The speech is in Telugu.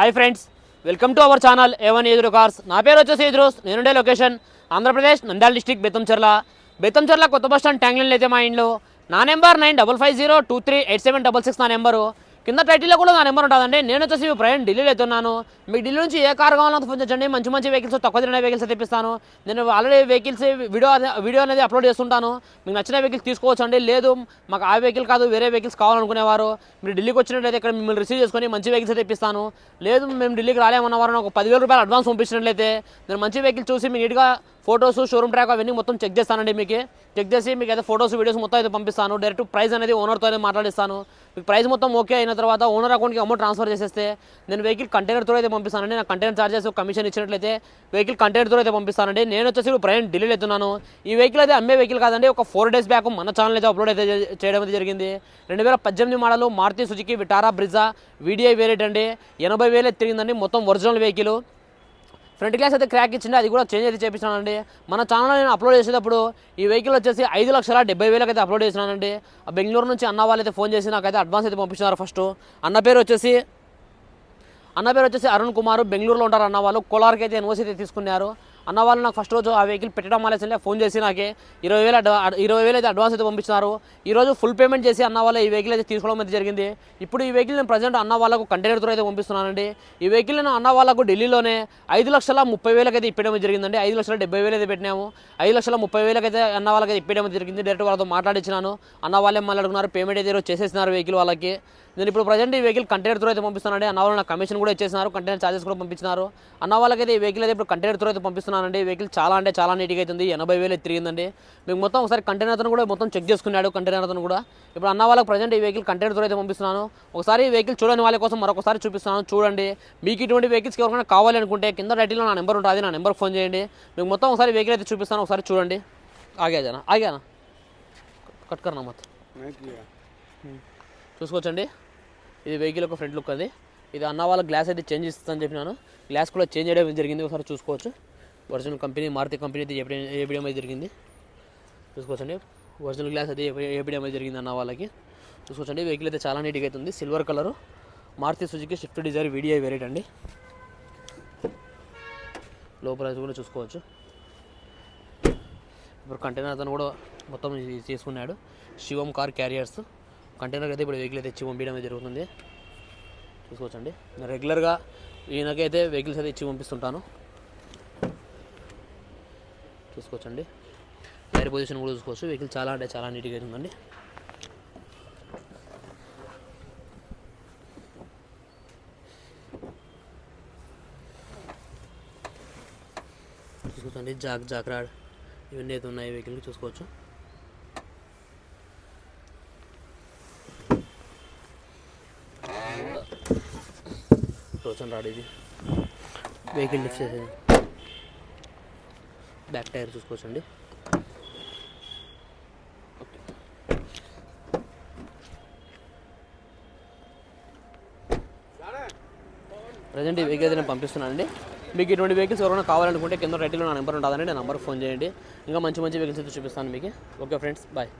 Hi friends welcome to our channel A one ఎదురు కార్స్ నా పేరు వచ్చేసి ఎదురోస్ నేనుండే లొకేషన్ ఆంధ్రప్రదేశ్ నంద్యాల డిస్టిక్ బెత్తంచెర్ల బెత్తంచెర్ల కొత్త బస్ స్టాండ్ ట్యాంగ్లైన్ అయితే మా ఇంట్లో నా number nine double five zero two three eight seven double six నా నెంబరు. కింద టైటిల్లో కూడా నా నెంబర్ ఉంటుందండి. నేను వచ్చేసి ప్రయాణం ఢిల్లీలో అవుతున్నాను మీకు ఢిల్లీ నుంచి ఏ కార్ కావాలో ఫోన్ చేయండి. మంచి మంచి వెహికల్స్ తక్కువ తినే వెహికల్స్ తెప్పిస్తాను నేను ఆల్రెడీ వెహికల్స్ వీడియో వీడియో అనేది అప్లోడ్ చేస్తుంటాను. మీకు నచ్చిన వెహికల్స్ తీసుకోవచ్చు అండి లేదు మాకు ఆ వెహికల్ కాదు వేరే వెహికల్స్ కావాలనుకునేవారు. మీరు ఢిల్లీకి వచ్చినట్లయితే ఇక్కడ మిమ్మల్ని రిసీవ్ చేసుకొని మంచి వెహికల్స్ తెప్పిస్తాను లేదు మేము ఢిల్లీకి రాలేమన్నవారు ఒక పదివేల రూపాయలు అడ్వాన్స్ పంపించినట్లయితే నేను మంచి వెహికల్ చూసి మీ నీట్గా ఫొటోస్ షోరూమ్ ట్రాక్ అవన్నీ మొత్తం చెక్ చేస్తానండి మీకు. చెక్ చేసి మీకు అయితే ఫొటోస్ వీడియోస్ మొత్తం అయితే పంపిస్తాను. డైరెక్ట్ ప్రైస్ అనేది ఓనర్తో అయితే మాట్లాడిస్తాను. మీకు ప్రైస్ మొత్తం ఓకే అయిన తర్వాత ఓనర్ అకౌంట్కి అమౌంట్ ట్రాన్స్ఫర్ చేసేస్తే నేను వెహికల్ కంటైనర్తో అయితే పంపిస్తానండి. నా కంటైనర్ ఛార్జెస్ కమిషన్ ఇచ్చినట్లయితే వెహికల్ కంటైనర్తో అయితే పంపిస్తానండి. నేను వచ్చేసి ఇప్పుడు ప్రయాణం ఢిల్లీలో వెళ్తున్నాను ఈ వెహికల్ అయితే అమ్మే వెహికల్ కాదండి. ఒక ఫోర్ డేస్ బ్యాక్ మన ఛానల్ అయితే అప్లోడ్ అయితే చేయడం అయితే జరిగింది. రెండు వేల పద్దెనిమిది model Maruti Suzuki Vitara Brezza video variant అండి. ఎనభై వేలు తిరిగిందండి మొత్తం ఒరిజినల్ వెహికల్ ఫ్రంట్ గ్లాస్ అయితే క్రాక్ ఇచ్చింది అది కూడా చేంజ్ అయితే చేపించానండి మన ఛానల్ నేను అప్లోడ్ చేసేటప్పుడు ఈ వెహికల్ వచ్చేసి ఐదు లక్షల డెబ్బై వేలకు అయితే అప్లోడ్ చేసినానండి. ఆ బెంగళూరు నుంచి అన్న వాళ్ళు అయితే ఫోన్ చేసి నాకైతే అడ్వాన్స్ అయితే పంపించినారు ఫస్ట్ అన్న పేరు వచ్చేసి అన్న పేరు వచ్చేసి అరుణ్ కుమార్. బెంగళూరులో ఉంటారు అన్న వాళ్ళు. కోలార్కి అయితే ఎన్ఓసీ అయితే తీసుకున్నారు. అన్న వాళ్ళు నాకు ఫస్ట్ రోజు ఆ వెహికల్ పెట్టడం మానేసి ఫోన్ చేసి నాకే ఇరవై వేలు ఇరవై వేలు అయితే అడ్వాన్స్ అయితే పంపించినారు. ఈరోజు ఫుల్ పేమెంట్ చేసి అన్న వాళ్ళు ఈ వెహికల్ అయితే తీసుకోవడం అయితే జరిగింది. ఇప్పుడు ఈ వెహికల్ నేను ప్రజెంట్ అన్న వాళ్ళకు కంటైనర్తో అయితే పంపిస్తున్నానండి. ఈ వెహికల్ నేను అన్న వాళ్ళకు ఢిల్లీలోనే ఐదు లక్షల ముప్పై వేలకు అయితే ఇప్పడం జరిగిందండి. ఐదు లక్షల డెబ్బై వేలు అయితే పెట్టినాము. ఐదు లక్షల ముప్పై వేలకు అయితే అన్న వాళ్ళకి అయితే ఇప్పడం జరిగింది. డైరెక్ట్ వాళ్ళతో మాట్లాడించినాను అన్న వాళ్ళే మళ్ళీ అడుగున్నారు పేమెంట్ అయితే ఈరోజు చేసేసినారు వెహికల్ వాళ్ళకి. నేను ఇప్పుడు ప్రజెంట్ ఈ వెహికల్ కంటైనర్ త్రూ అయితే పంపిస్తున్నానండి. అన్న వాళ్ళు కమిషన్ కూడా ఇచ్చేసినారు కంటైనర్ ఛార్జెస్ కూడా పంపించినారు. అన్న వాళ్ళకి అయితే ఈ వెహికల్ అయితే ఇప్పుడు కంటైనర్ త్రూ అయితే పంపిస్తున్నానండి. వెహికల్ చాలా అంటే చాలా నీట్గా అవుతుంది ఎనభై వేలు తిరిగిందండి. మీకు మొత్తం ఒకసారి కంటైనర్ అతను కూడా మొత్తం చెక్ చేసుకున్నాడు కంటైనర్ అతను కూడా. ఇప్పుడు అన్న వాళ్ళకి ప్రజెంట్ ఈ వెహికల్ కంటైనర్ త్రూ అయితే పంపిస్తున్నాను. ఒకసారి ఈ వెహికల్ చూడని వాళ్ళ కోసం మరొకసారి చూపిస్తున్నాను. చూడండి. మీకు ఇటువంటి వెహికల్స్ ఎవరికైనా కావాలనుకుంటే కింద టైటిల్లో నా నెంబర్ ఉంటుంది. నా నెంబర్ ఫోన్ చేయండి. మీకు మొత్తం ఒకసారి వెహికల్ అయితే చూపిస్తాను. ఒకసారి చూడండి. ఆగా జనా ఆగానా కట్ కరనా మత్ చూసుకోవచ్చండి. ఇది వెహికల్ ఒక ఫ్రంట్ లుక్ అది. ఇది అన్న వాళ్ళ గ్లాస్ అయితే చేంజ్ ఇస్తుందని చెప్పినాను. గ్లాస్ కూడా చేంజ్ చేయడం జరిగింది. ఒకసారి చూసుకోవచ్చు. ఒరిజినల్ కంపెనీ మారుతి కంపెనీ అయితే చెప్పడం ఏపీఎం అయితే జరిగింది. చూసుకోవచ్చండి. ఒరిజినల్ గ్లాస్ అయితే ఏపీఎం అయితే జరిగింది అన్న వాళ్ళకి. చూసుకోవచ్చండి. వెహికల్ అయితే చాలా నీట్గా అవుతుంది. Silver colour. Maruti Suzuki Swift Dzire video variant అండి. లోపల అది కూడా చూసుకోవచ్చు. ఇప్పుడు కంటైనర్ అతను కూడా మొత్తం చేసుకున్నాడు. తీసుకున్నాడు శివం కార్ క్యారియర్స్ కంటైనర్ అయితే ఇప్పుడు వెహికల్ అయితే ఇచ్చి పంపించడం జరుగుతుంది. చూసుకోవచ్చండి. నేను రెగ్యులర్గా ఈయనకైతే వెహికల్స్ అయితే ఇచ్చి పంపిస్తుంటాను. చూసుకోవచ్చండి. టైర్ పొజిషన్ కూడా చూసుకోవచ్చు. వెహికల్ చాలా అంటే చాలా నీట్గా ఉందండి. చూసుకోవచ్చండి. జాక్ జాక్ రాడ్ ఇవన్నీ అయితే ఉన్నాయి వెహికల్ చూసుకోవచ్చు. రోషన్ రాడ్ ఇది. వెహికల్ లిఫ్ట్ చేసేది. బ్యాక్ టైర్ చూసుకోవచ్చండి. ప్రజెంట్ ఈ వెహికల్ అయితే నేను పంపిస్తున్నానండి. మీకు ఇటువంటి వెహికల్స్ ఎవరైనా కావాలనుకుంటే కింద రైట్లో నా నెంబర్ ఉంటుందండి నా నెంబర్కి ఫోన్ చేయండి. ఇంకా మంచి మంచి వెహికల్స్ అయితే చూపిస్తాను మీకు. Okay friends bye